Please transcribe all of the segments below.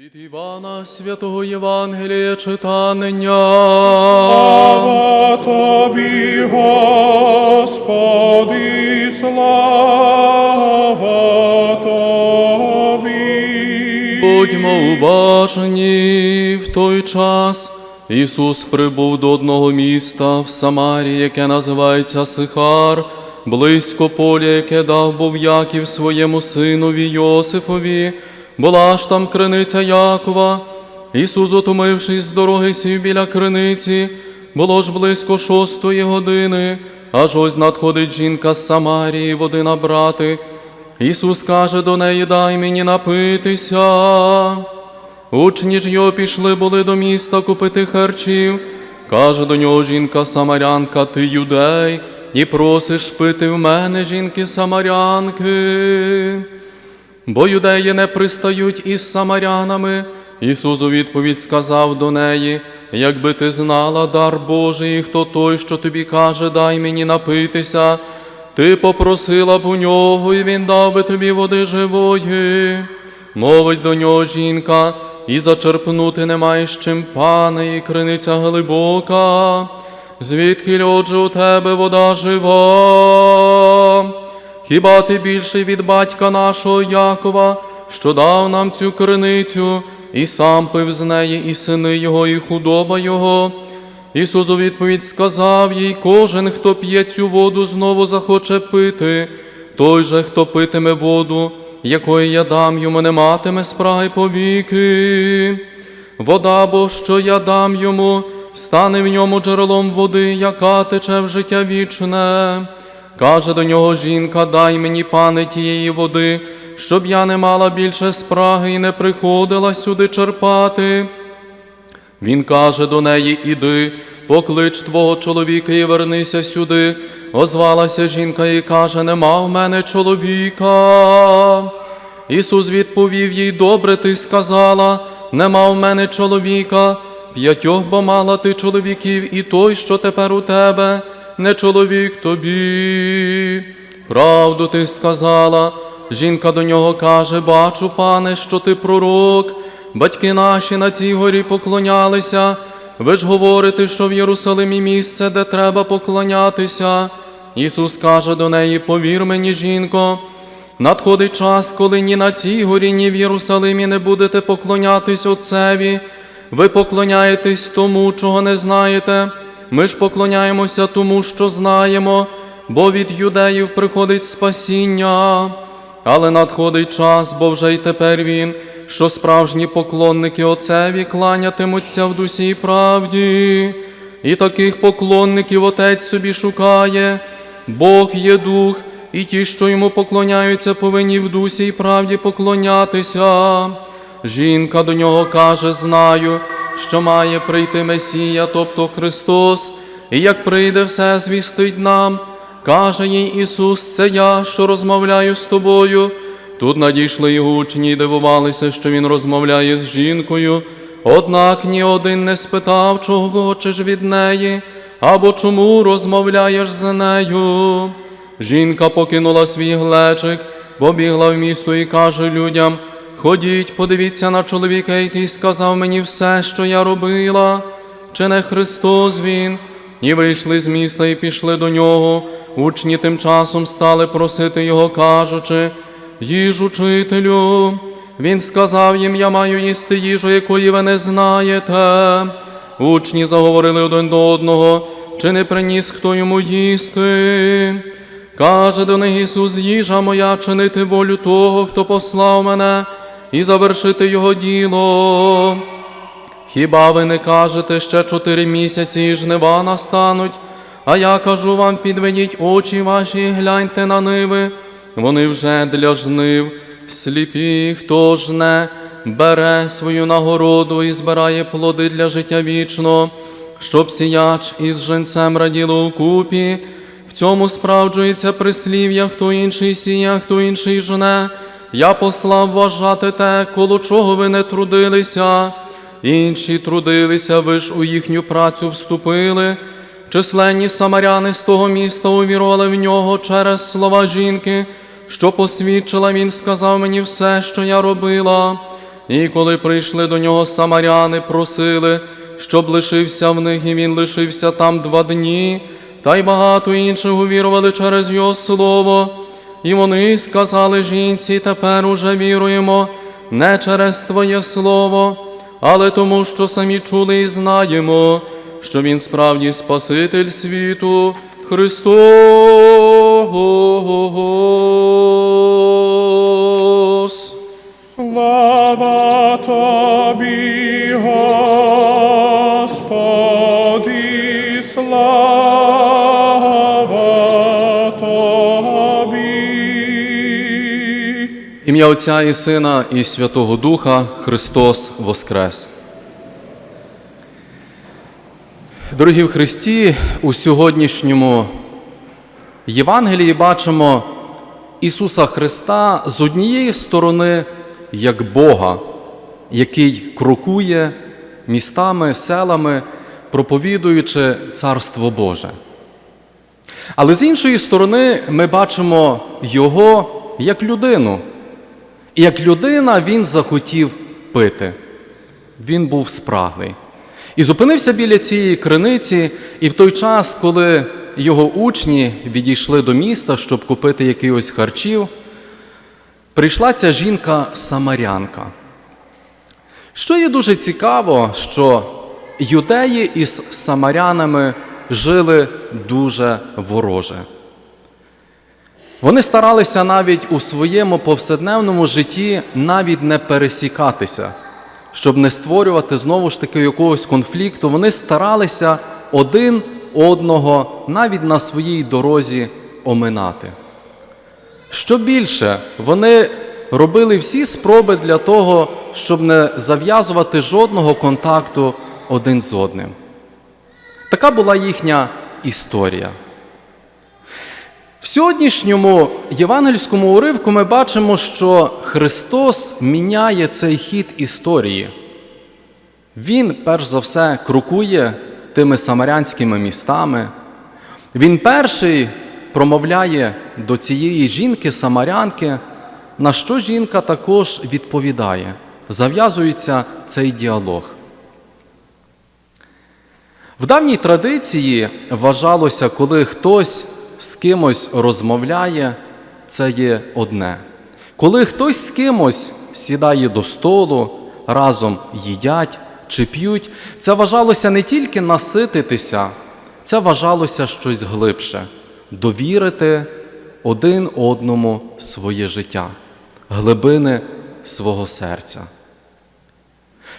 Від Івана Святого Євангелія читання. Слава тобі, Господи, слава тобі. Будьмо уважні в той час. Ісус прибув до одного міста в Самарії, яке називається Сихар, близько поля, яке дав був Яків своєму синові Йосифові, була ж там криниця Якова. Ісус, отумившись з дороги, сів біля криниці, було ж близько шостої години, аж ось надходить жінка з Самарії води набрати. Ісус каже до неї, дай мені напитися. Учні ж його пішли були до міста купити харчів. Каже до нього жінка Самарянка, ти юдей, і просиш пити в мене жінки Самарянки. Бо юдеї не пристають із самарянами. Ісус у відповідь сказав до неї, якби ти знала дар Божий, хто той, що тобі каже, дай мені напитися, ти попросила б у нього, і він дав би тобі води живої. Мовить до нього жінка, і зачерпнути не маєш чим, пане, і криниця глибока, звідки отже у тебе вода жива. Хіба ти більший від батька нашого Якова, що дав нам цю криницю, і сам пив з неї, і сини його, і худоба його? Ісус у відповідь сказав їй, кожен, хто п'є цю воду, знову захоче пити, той же, хто питиме воду, якої я дам йому, не матиме спраги повіки. Вода бо, що я дам йому, стане в ньому джерелом води, яка тече в життя вічне. Каже до нього жінка, дай мені, пане, тієї води, щоб я не мала більше спраги і не приходила сюди черпати. Він каже до неї, іди, поклич твого чоловіка і вернися сюди. Озвалася жінка і каже, нема в мене чоловіка. Ісус відповів їй, добре ти сказала, нема в мене чоловіка, п'ятьох бо мала ти чоловіків, і той, що тепер у тебе, не чоловік тобі. Правду ти сказала. Жінка до нього каже, бачу, пане, що ти пророк. Батьки наші на цій горі поклонялися. Ви ж говорите, що в Єрусалимі місце, де треба поклонятися. Ісус каже до неї, повір мені, жінко, надходить час, коли ні на цій горі, ні в Єрусалимі не будете поклонятись Отцеві. Ви поклоняєтесь тому, чого не знаєте. Ми ж поклоняємося тому, що знаємо, бо від юдеїв приходить спасіння. Але надходить час, бо вже й тепер він, що справжні поклонники Отцеві кланятимуться в дусі і правді, і таких поклонників Отець собі шукає, Бог є дух, і ті, що йому поклоняються, повинні в дусі і правді поклонятися. Жінка до нього каже: Знаю, що має прийти Месія, тобто Христос, і як прийде, все звістить нам. Каже їй Ісус, це я, що розмовляю з тобою. Тут надійшли його учні і дивувалися, що він розмовляє з жінкою. Однак ні один не спитав, чого хочеш від неї, або чому розмовляєш з нею. Жінка покинула свій глечик, побігла в місто і каже людям: Ходіть, подивіться на чоловіка, який сказав мені все, що я робила, чи не Христос він? І вийшли з міста і пішли до нього. Учні тим часом стали просити його, кажучи, їж учителю. Він сказав їм, я маю їсти їжу, якої ви не знаєте. Учні заговорили один до одного, чи не приніс хто йому їсти. Каже до них Ісус, їжа моя чинити волю того, хто послав мене, і завершити його діло. Хіба ви не кажете, ще чотири місяці і жнива настануть? А я кажу вам, підведіть очі ваші, і гляньте на ниви, вони вже для жнив, сліпі, хто жне, бере свою нагороду і збирає плоди для життя вічного, щоб сіяч із женцем раділо у купі. В цьому справджується прислів'я, хто інший сіє, хто інший жне. Я послав вважати те, коло чого ви не трудилися. Інші трудилися, ви ж у їхню працю вступили. Численні самаряни з того міста увірували в нього через слова жінки, що посвідчила, він сказав мені все, що я робила. І коли прийшли до нього самаряни, просили, щоб лишився в них, і він лишився там два дні, та й багато інших увірували через його слово. І вони сказали жінці, тепер уже віруємо, не через Твоє слово, але тому, що самі чули і знаємо, що Він справді Спаситель світу, Христос. Слава Тобі, Господи, Ім'я Отця і Сина і Святого Духа Христос Воскрес. Дорогі в Христі, у сьогоднішньому Євангелії бачимо Ісуса Христа з однієї сторони як Бога, який крокує містами, селами, проповідуючи Царство Боже. Але з іншої сторони ми бачимо Його як людину. Як людина він захотів пити. Він був спраглий. І зупинився біля цієї криниці, і в той час, коли його учні відійшли до міста, щоб купити якихось харчів, прийшла ця жінка-самарянка. Що є дуже цікаво, що юдеї із самарянами жили дуже вороже. Вони старалися навіть у своєму повседневному житті навіть не пересікатися, щоб не створювати знову ж таки якогось конфлікту. Вони старалися один одного навіть на своїй дорозі оминати. Що більше, вони робили всі спроби для того, щоб не зав'язувати жодного контакту один з одним. Така була їхня історія. В сьогоднішньому євангельському уривку ми бачимо, що Христос міняє цей хід історії. Він, перш за все, крокує тими самарянськими містами. Він перший промовляє до цієї жінки-самарянки, на що жінка також відповідає. Зав'язується цей діалог. В давній традиції вважалося, коли хтось з кимось розмовляє, це є одне. Коли хтось з кимось сідає до столу, разом їдять чи п'ють, це вважалося не тільки насититися, це вважалося щось глибше довірити один одному своє життя, глибини свого серця.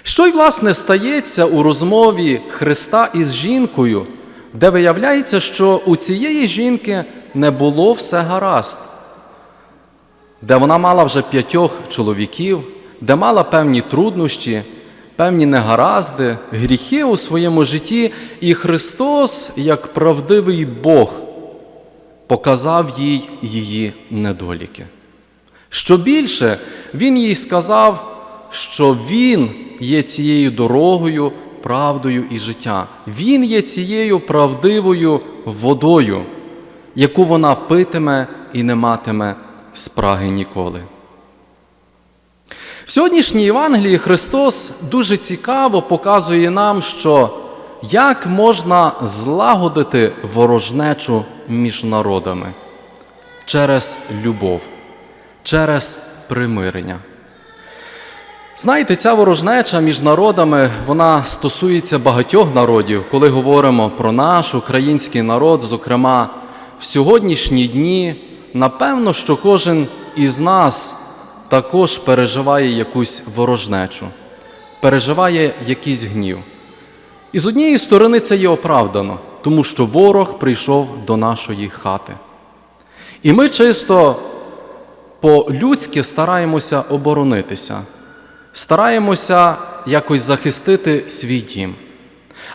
Що й власне стається у розмові Христа із жінкою, де виявляється, що у цієї жінки не було все гаразд, де вона мала вже п'ятьох чоловіків, де мала певні труднощі, певні негаразди, гріхи у своєму житті, і Христос, як правдивий Бог, показав їй її недоліки. Що більше, Він їй сказав, що Він є цією дорогою, правдою і життя. Він є цією правдивою водою, яку вона питиме і не матиме спраги ніколи. В сьогоднішній Євангелії Христос дуже цікаво показує нам, що як можна злагодити ворожнечу між народами через любов, через примирення. Знаєте, ця ворожнеча між народами вона стосується багатьох народів, коли говоримо про наш український народ, зокрема, в сьогоднішні дні, напевно, що кожен із нас також переживає якусь ворожнечу, переживає якийсь гнів. І з однієї сторони це є оправдано, тому що ворог прийшов до нашої хати. І ми чисто по-людськи стараємося оборонитися, стараємося якось захистити свій дім.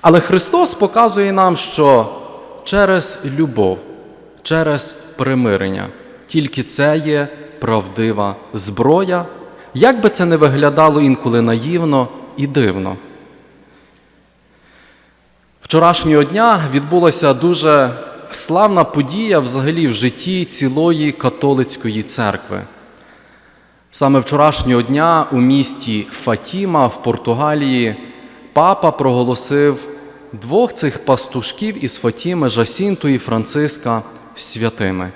Але Христос показує нам, що через любов, через примирення, тільки це є правдива зброя, як би це не виглядало інколи наївно і дивно. Вчорашнього дня відбулася дуже славна подія взагалі в житті цілої католицької церкви. Саме вчорашнього дня у місті Фатіма в Португалії папа проголосив двох цих пастушків із Фатіми, Жасінту і Франциска, святими.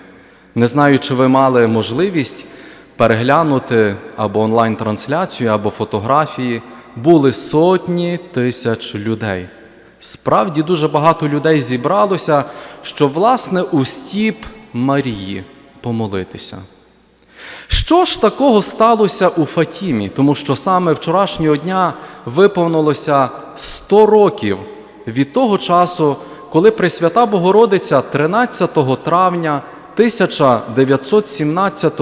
Не знаю, чи ви мали можливість переглянути або онлайн-трансляцію, або фотографії. Були сотні тисяч людей. Справді дуже багато людей зібралося, що власне у стіп Марії помолитися. Що ж такого сталося у Фатімі? Тому що саме вчорашнього дня виповнилося 100 років від того часу, коли Пресвята Богородиця 13 травня 1917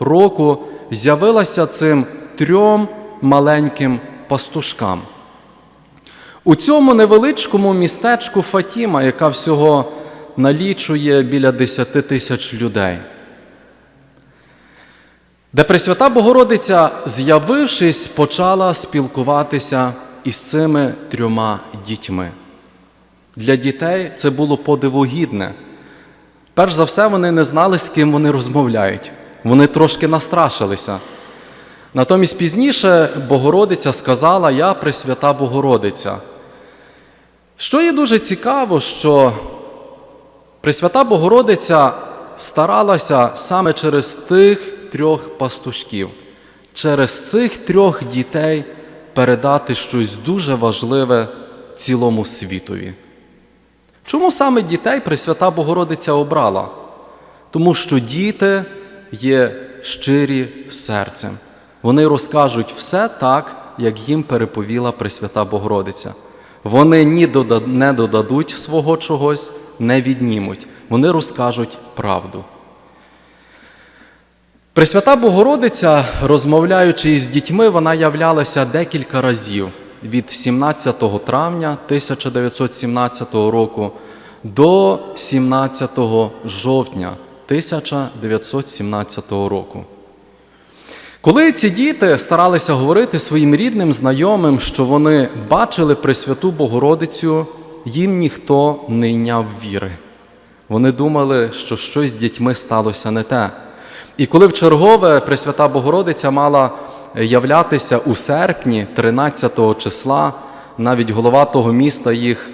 року з'явилася цим трьом маленьким пастушкам. У цьому невеличкому містечку Фатіма, яка всього налічує біля 10 тисяч людей, де Пресвята Богородиця, з'явившись, почала спілкуватися із цими трьома дітьми. Для дітей це було подивогідне. Перш за все, вони не знали, з ким вони розмовляють. Вони трошки настрашилися. Натомість пізніше Богородиця сказала: Я Пресвята Богородиця. Що є дуже цікаво, що Пресвята Богородиця старалася саме через тих трьох пастушків, через цих трьох дітей передати щось дуже важливе цілому світові. Чому саме дітей Пресвята Богородиця обрала? Тому що діти є щирі серцем. Вони розкажуть все так, як їм переповіла Пресвята Богородиця. Вони ні не додадуть свого чогось, не віднімуть. Вони розкажуть правду. Пресвята Богородиця, розмовляючи із дітьми, вона являлася декілька разів від 17 травня 1917 року до 17 жовтня 1917 року. Коли ці діти старалися говорити своїм рідним, знайомим, що вони бачили Пресвяту Богородицю, їм ніхто не йняв віри. Вони думали, що щось з дітьми сталося не те. І коли в чергове Пресвята Богородиця мала являтися у серпні, 13 числа, навіть голова того міста їх,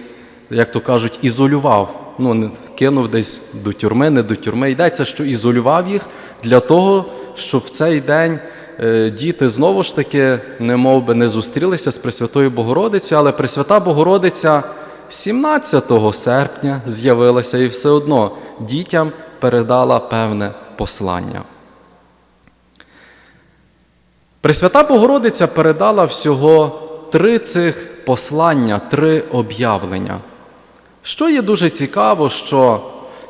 як то кажуть, ізолював. Ну, кинув десь до тюрми, не до тюрми. Йдеться, що ізолював їх для того, щоб в цей день е, діти знову ж таки не мов би не зустрілися з Пресвятою Богородицею, але Пресвята Богородиця 17 серпня з'явилася і все одно дітям передала певне послання. Пресвята Богородиця передала всього три цих послання, три об'явлення. Що є дуже цікаво, що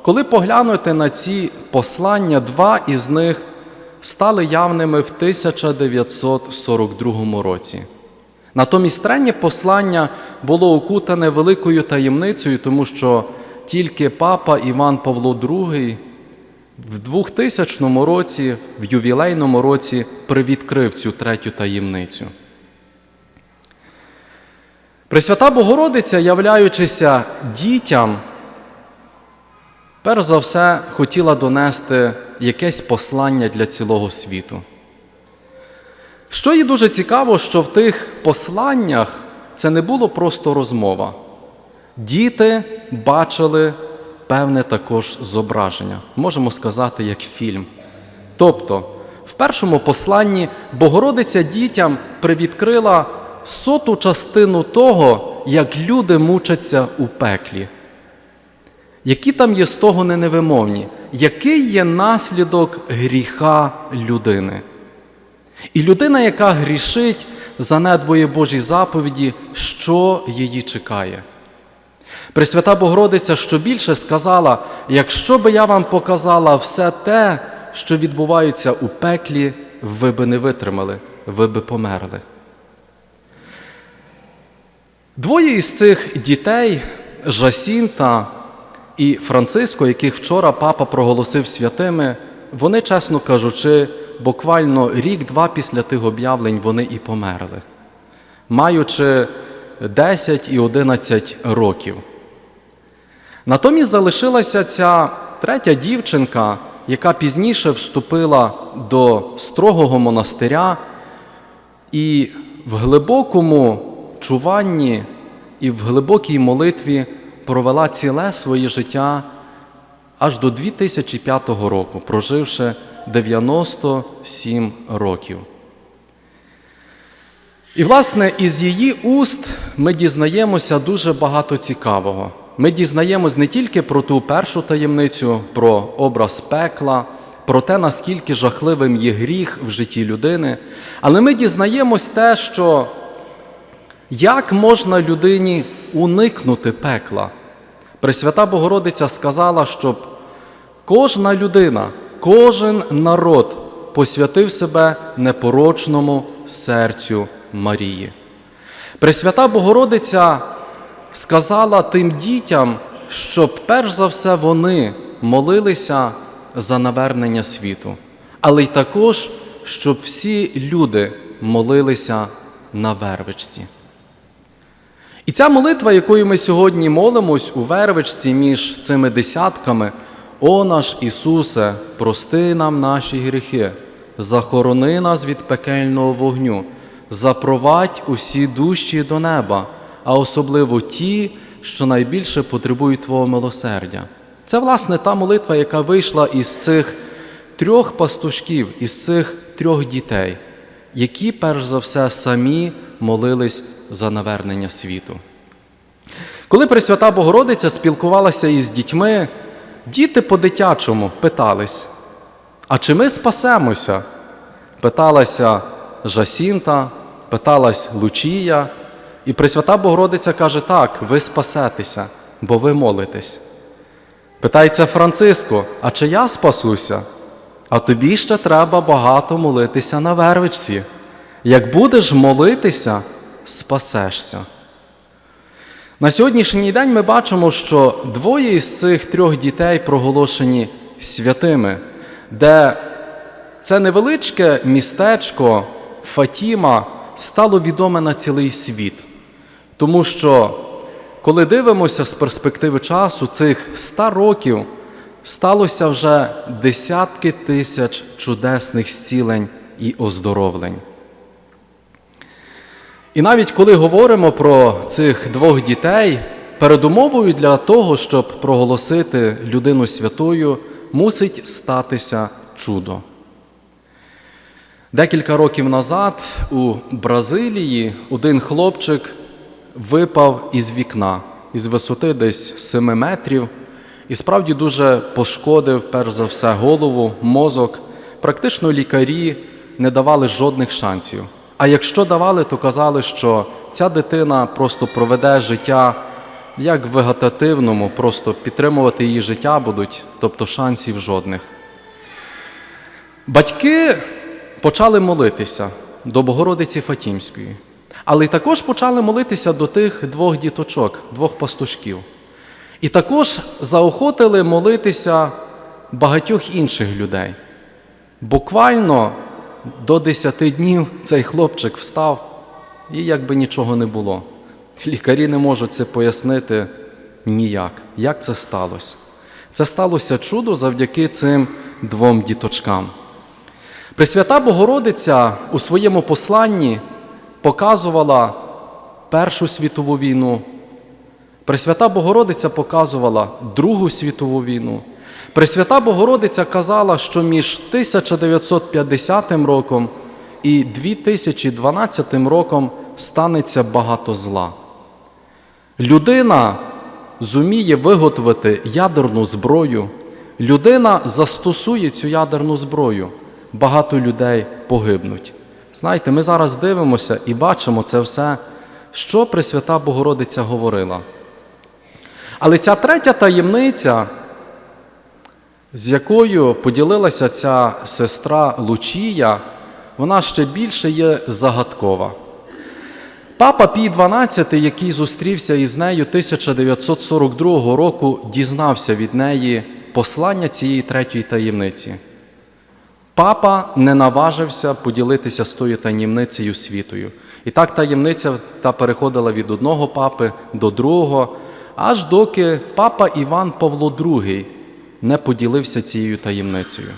коли поглянути на ці послання, два із них стали явними в 1942 році. Натомість третє послання було окутане великою таємницею, тому що тільки папа Іван Павло II в 2000 році, в ювілейному році, привідкрив цю третю таємницю. Пресвята Богородиця, являючися дітям, перш за все хотіла донести якесь послання для цілого світу. Що є дуже цікаво, що в тих посланнях це не було просто розмова. Діти бачили певне також зображення, можемо сказати, як фільм. Тобто, в першому посланні Богородиця дітям привідкрила соту частину того, як люди мучаться у пеклі. Які там є з того не невимовні, який є наслідок гріха людини? І людина, яка грішить, занедбує Божі заповіді, що її чекає. Пресвята Богородиця, що більше сказала, якщо би я вам показала все те, що відбувається у пеклі, ви би не витримали, ви би померли. Двоє із цих дітей, Жасінта і Франциско, яких вчора папа проголосив святими, вони, чесно кажучи, буквально рік-два після тих об'явлень вони і померли, маючи 10 і 11 років. Натомість залишилася ця третя дівчинка, яка пізніше вступила до строгого монастиря і в глибокому чуванні і в глибокій молитві провела ціле своє життя аж до 2005 року, проживши 97 років. І, власне, із її уст ми дізнаємося дуже багато цікавого. Ми дізнаємось не тільки про ту першу таємницю, про образ пекла, про те, наскільки жахливим є гріх в житті людини, але ми дізнаємось те, що як можна людині уникнути пекла. Пресвята Богородиця сказала, щоб кожна людина, кожен народ посвятив себе непорочному серцю Марії. Пресвята Богородиця сказала тим дітям, щоб перш за все вони молилися за навернення світу, але й також, щоб всі люди молилися на вервичці. І ця молитва, якою ми сьогодні молимось у вервичці між цими десятками, О наш Ісусе, прости нам наші гріхи, захорони нас від пекельного вогню, запровадь усі душі до неба, а особливо ті, що найбільше потребують Твого милосердя. Це, власне, та молитва, яка вийшла із цих трьох пастушків, із цих трьох дітей, які, перш за все, самі молились за навернення світу. Коли Пресвята Богородиця спілкувалася із дітьми, діти по-дитячому питались, а чи ми спасемося? Питалася Жасінта, питалась Лучія, і Пресвята Богородиця каже, так, ви спасетеся, бо ви молитесь. Питається Франциско, а чи я спасуся? А тобі ще треба багато молитися на вервичці. Як будеш молитися, спасешся. На сьогоднішній день ми бачимо, що двоє із цих трьох дітей проголошені святими, де це невеличке містечко Фатіма стало відоме на цілий світ. Тому що, коли дивимося з перспективи часу, цих ста років сталося вже десятки тисяч чудесних зцілень і оздоровлень. І навіть коли говоримо про цих двох дітей, передумовою для того, щоб проголосити людину святою, мусить статися чудо. Декілька років назад у Бразилії один хлопчик випав із вікна із висоти десь 7 метрів і справді дуже пошкодив, перш за все, голову, мозок. Практично лікарі не давали жодних шансів. А якщо давали, то казали, що ця дитина просто проведе життя як в вегетативному, просто підтримувати її життя будуть, тобто шансів жодних. Батьки почали молитися до Богородиці Фатімської, але також почали молитися до тих двох діточок, двох пастушків. І також заохотили молитися багатьох інших людей. Буквально до 10 днів цей хлопчик встав, і якби нічого не було. Лікарі не можуть це пояснити ніяк. Як це сталося? Це сталося чудо завдяки цим двом діточкам. Пресвята Богородиця у своєму посланні показувала Першу світову війну. Пресвята Богородиця показувала Другу світову війну. Пресвята Богородиця казала, що між 1950 роком і 2012 роком станеться багато зла. Людина зуміє виготовити ядерну зброю, людина застосує цю ядерну зброю, багато людей погибнуть. Знаєте, ми зараз дивимося і бачимо це все, що Пресвята Богородиця говорила. Але ця третя таємниця, з якою поділилася ця сестра Лучія, вона ще більше є загадкова. Папа Пій XII, який зустрівся із нею 1942 року, дізнався від неї послання цієї третьої таємниці. Папа не наважився поділитися з тою таємницею світою. І так таємниця та переходила від одного папи до другого, аж доки папа Іван Павло II не поділився цією таємницею.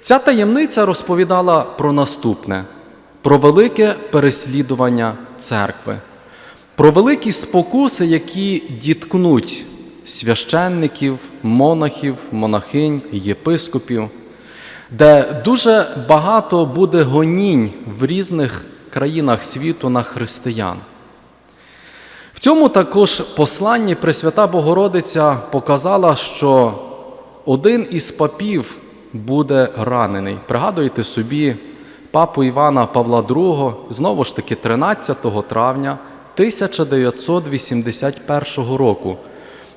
Ця таємниця розповідала про наступне: про велике переслідування церкви, про великі спокуси, які діткнуть священників, монахів, монахинь, єпископів, де дуже багато буде гонінь в різних країнах світу на християн. В цьому також посланні Пресвята Богородиця показала, що один із папів буде ранений. Пригадуєте собі папу Івана Павла II, знову ж таки, 13 травня 1981 року,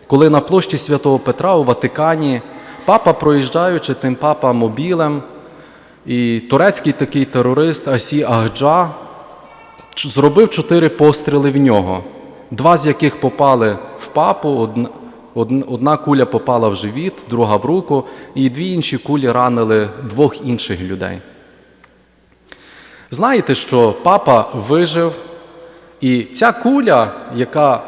коли на площі Святого Петра у Ватикані папа, проїжджаючи тим папа мобілем, і турецький такий терорист Асі Агджа зробив чотири постріли в нього, два з яких попали в папу, одна, куля попала в живіт, друга в руку, і дві інші кулі ранили двох інших людей. Знаєте, що папа вижив, і ця куля, яка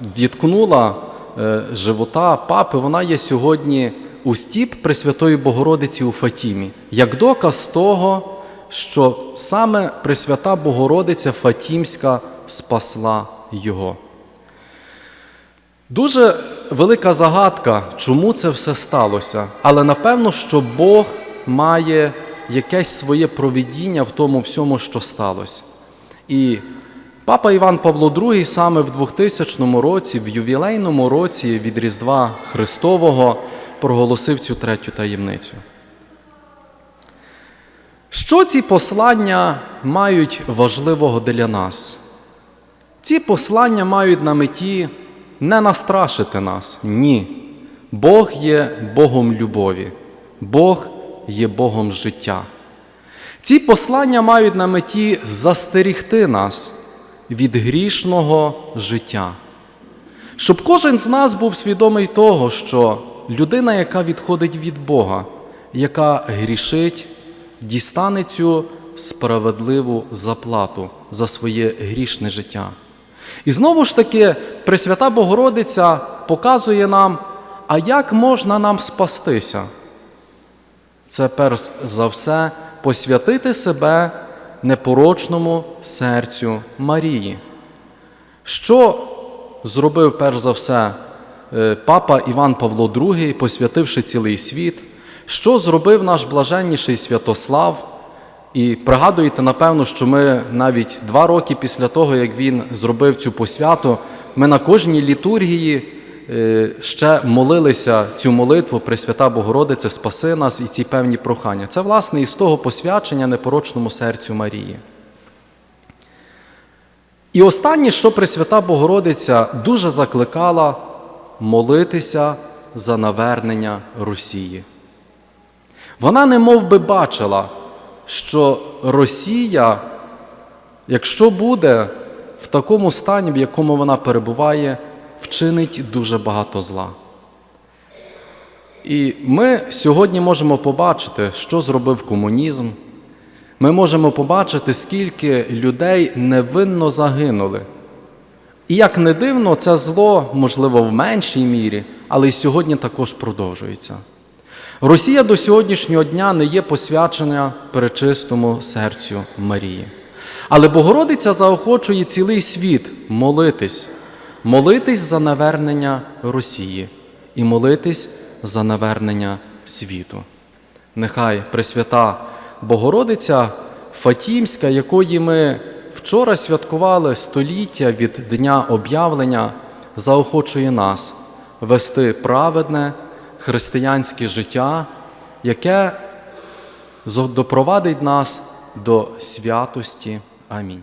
діткнула е, живота папи, вона є сьогодні у стіп Пресвятої Богородиці у Фатімі, як доказ того, що саме Пресвята Богородиця Фатімська спасла його. Дуже велика загадка, чому це все сталося. Але напевно, що Бог має якесь своє провидіння в тому всьому, що сталося. І папа Іван Павло II саме в 2000 році, в ювілейному році від Різдва Христового, проголосив цю третю таємницю. Що ці послання мають важливого для нас? Ці послання мають на меті не настрашити нас. Ні. Бог є Богом любові, Бог є Богом життя. Ці послання мають на меті застерігти нас від грішного життя. Щоб кожен з нас був свідомий того, що людина, яка відходить від Бога, яка грішить, дістане цю справедливу заплату за своє грішне життя. І знову ж таки, Пресвята Богородиця показує нам, а як можна нам спастися? Це перш за все посвятити себе непорочному серцю Марії. Що зробив перш за все папа Іван Павло II, посвятивши цілий світ? Що зробив наш блаженніший Святослав? І пригадуєте, напевно, що ми навіть два роки після того, як він зробив цю посвяту, ми на кожній літургії е, ще молилися цю молитву Пресвята Богородице, спаси нас і ці певні прохання. Це, власне, із того посвячення непорочному серцю Марії. І останнє, що Пресвята Богородиця дуже закликала молитися за навернення Росії. Вона не би бачила, що Росія, якщо буде в такому стані, в якому вона перебуває, вчинить дуже багато зла. І ми сьогодні можемо побачити, що зробив комунізм. Ми можемо побачити, скільки людей невинно загинули. І як не дивно, це зло, можливо, в меншій мірі, але й сьогодні також продовжується. Росія до сьогоднішнього дня не є посвячена перечистому серцю Марії. Але Богородиця заохочує цілий світ молитись, молитись за навернення Росії і молитись за навернення світу. Нехай Пресвята Богородиця Фатімська, якої ми вчора святкували століття від Дня об'явлення, заохочує нас вести праведне християнське життя, яке допровадить нас до святості. Амінь.